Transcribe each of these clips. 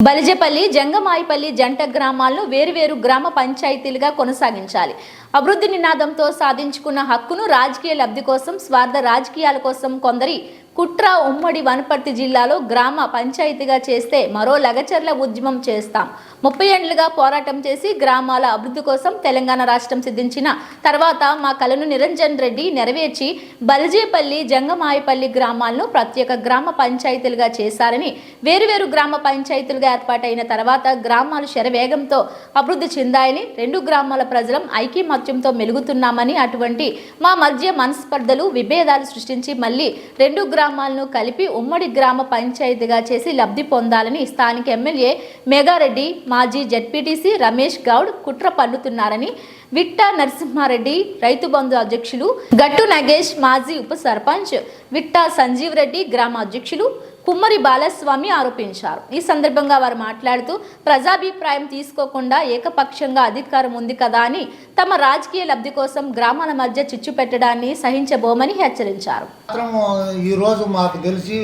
బలిజపల్లి జంగమాయిపల్లి జంట గ్రామాలను వేరువేరు గ్రామ పంచాయతీలుగా కొనసాగించాలి. అభివృద్ధి నినాదంతో సాధించుకున్న హక్కును రాజకీయ లబ్ధి కోసం స్వార్థ రాజకీయాల కోసం కొందరి కుట్ర ఉమ్మడి వనపర్తి జిల్లాలో గ్రామ పంచాయతీగా చేస్తే మరో లగచర్ల ఉద్యమం చేస్తాం. ముప్పై ఏళ్ళుగా పోరాటం చేసి గ్రామాల అభివృద్ధి కోసం తెలంగాణ రాష్ట్రం సిద్ధించిన తర్వాత మా కలను నిరంజన్ రెడ్డి నెరవేర్చి బల్జేపల్లి జంగమాయపల్లి గ్రామాలను ప్రత్యేక గ్రామ పంచాయతీలుగా చేశారని వేరువేరు గ్రామ పంచాయతీలుగా ఏర్పాటైన తర్వాత గ్రామాలు శరవేగంతో అభివృద్ధి చెందాయని రెండు గ్రామాల ప్రజలం ఐక్యమత్యంతో మెలుగుతున్నామని అటువంటి మా మధ్య మనస్పర్ధలు విభేదాలు సృష్టించి మళ్ళీ రెండు గ్రామ గ్రామాలను కలిపి ఉమ్మడి గ్రామ పంచాయతీగా చేసి లబ్ధి పొందాలని స్థానిక ఎమ్మెల్యే మెగారెడ్డి మాజీ జడ్పీటీసీ రమేష్ గౌడ్ కుట్ర పన్నుతున్నారని విట్టా నరసింహారెడ్డి రైతు బంధు అధ్యక్షులు గట్టు నగేష్ మాజీ ఉప సర్పంచ్ విట్టా సంజీవ్ రెడ్డి గ్రామ అధ్యక్షులు కుమ్మరి బాలస్వామి ఆరోపించారు. ఈ సందర్భంగా వారు మాట్లాడుతూ ప్రజాభిప్రాయం తీసుకోకుండా ఏకపక్షంగా అధికారం ఉంది కదా అని తమ రాజకీయ లబ్ధి కోసం గ్రామాల మధ్య చిచ్చు పెట్టడాన్ని సహించబోమని హెచ్చరించారు. ఈ ఈరోజు మాకు తెలిసి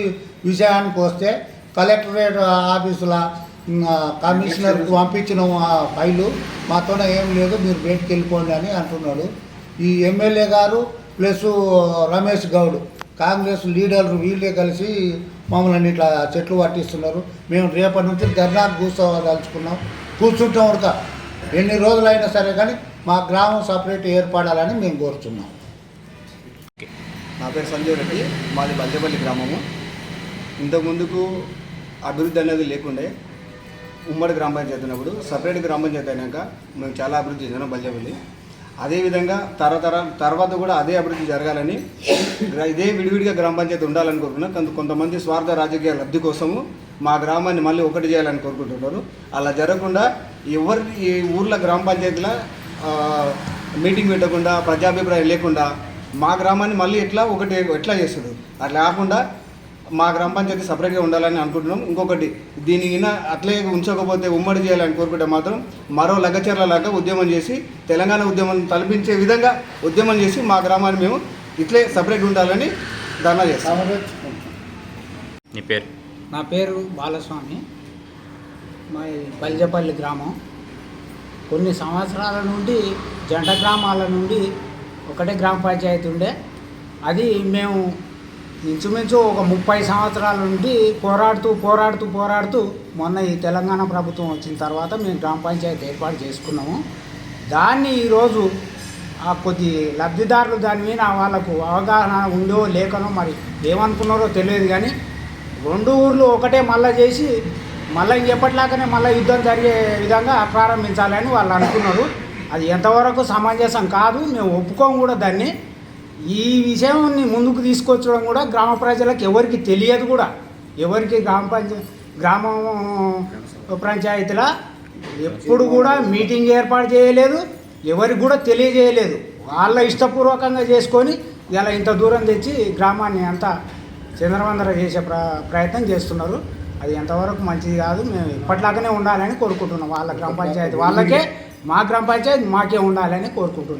విషయానికి వస్తే కలెక్టరేట్ ఆఫీసుల కమిషనర్ కమిషనర్కి పంపించిన ఫైలు మాతో ఏం లేదు మీరు బయటికి వెళ్ళిపోండి అని అంటున్నాడు. ఈ ఎమ్మెల్యే గారు ప్లస్ రమేష్ గౌడ్ కాంగ్రెస్ లీడర్లు వీళ్ళే కలిసి మమ్మల్ని ఇట్లా చెట్లు పట్టిస్తున్నారు. మేము రేపటి నుంచి ధర్నాకు కూర్చోదలుచుకున్నాం. కూర్చుంటాం ఉడక ఎన్ని రోజులైనా సరే కానీ మా గ్రామం సపరేట్ ఏర్పడాలని మేము కోరుతున్నాం నా పేరు సంజయ్ రెడ్డి. మాది బల్జపల్లి గ్రామము. ఇంతకుముందుకు అభివృద్ధి అనేది లేకుండే ఉమ్మడి గ్రామ పంచాయతీ ఉన్నప్పుడు సపరేట్ గ్రామ పంచాయతీ అయినాక మేము చాలా అభివృద్ధి చెందినాం బల్జపల్లి అదేవిధంగా తరతర తర్వాత కూడా అదే అభివృద్ధి జరగాలని ఇదే విడివిడిగా గ్రామ పంచాయతీ ఉండాలని కోరుకున్నాం కొంతమంది స్వార్థ రాజకీయ లబ్ధి కోసము మా గ్రామాన్ని మళ్ళీ ఒకటి చేయాలని కోరుకుంటున్నారు. అలా జరగకుండా ఎవరి ఈ ఊర్ల గ్రామ పంచాయతీల మీటింగ్ పెట్టకుండా ప్రజాభిప్రాయం లేకుండా మా గ్రామాన్ని మళ్ళీ ఎట్లా ఒకటి ఎట్లా చేస్తుంది అట్లా కాకుండా మా గ్రామ పంచాయతీ సపరేట్గా ఉండాలని అనుకుంటున్నాం. ఇంకొకటి దీని ఈయన అట్లే ఉంచకపోతే ఉమ్మడి చేయాలని కోరుకుంటే మాత్రం మరో లగచర్ల లాగా ఉద్యమం చేసి తెలంగాణ ఉద్యమం తలపించే విధంగా ఉద్యమం చేసి మా గ్రామాన్ని మేము ఇట్లే సపరేట్ ఉండాలని ధర్నా చేస్తాం. నీ పేరు? నా పేరు బాలస్వామి. మా బలిజపల్లి గ్రామం. కొన్ని సంవత్సరాల నుండి జంట గ్రామాల నుండి ఒకటే గ్రామ పంచాయతీ ఉండే. అది మేము ఇంచుమించు ఒక ముప్పై సంవత్సరాల నుండి పోరాడుతూ పోరాడుతూ పోరాడుతూ మొన్న ఈ తెలంగాణ ప్రభుత్వం వచ్చిన తర్వాత మేము గ్రామ పంచాయతీ ఏర్పాటు చేసుకున్నాము. దాన్ని ఈరోజు ఆ కొద్ది లబ్ధిదారులు దాని మీద వాళ్ళకు అవగాహన ఉందో లేకనో మరి ఏమనుకున్నారో తెలియదు కానీ రెండు ఊర్లు ఒకటే మళ్ళా చేసి మళ్ళీ ఎప్పటిలాగానే మళ్ళీ యుద్ధం జరిగే విధంగా ప్రారంభించాలని వాళ్ళు అనుకున్నారు. అది ఎంతవరకు సమంజసం కాదు మేము ఒప్పుకోము కూడా దాన్ని. ఈ విషయాన్ని ముందుకు తీసుకొచ్చడం కూడా గ్రామ ప్రజలకు ఎవరికి తెలియదు కూడా. ఎవరికి గ్రామ పంచాయ గ్రామ పంచాయతీల ఎప్పుడు కూడా మీటింగ్ ఏర్పాటు చేయలేదు ఎవరికి కూడా తెలియజేయలేదు. వాళ్ళ ఇష్టపూర్వకంగా చేసుకొని ఇలా ఇంత దూరం తెచ్చి గ్రామాన్ని అంతా చంద్రవందర చేసే ప్ర ప్రయత్నం చేస్తున్నారు. అది ఎంతవరకు మంచిది కాదు మేము ఇప్పట్లాగానే ఉండాలని కోరుకుంటున్నాం. వాళ్ళ గ్రామ పంచాయతీ వాళ్ళకే మా గ్రామ పంచాయతీ మాకే ఉండాలని కోరుకుంటున్నాం.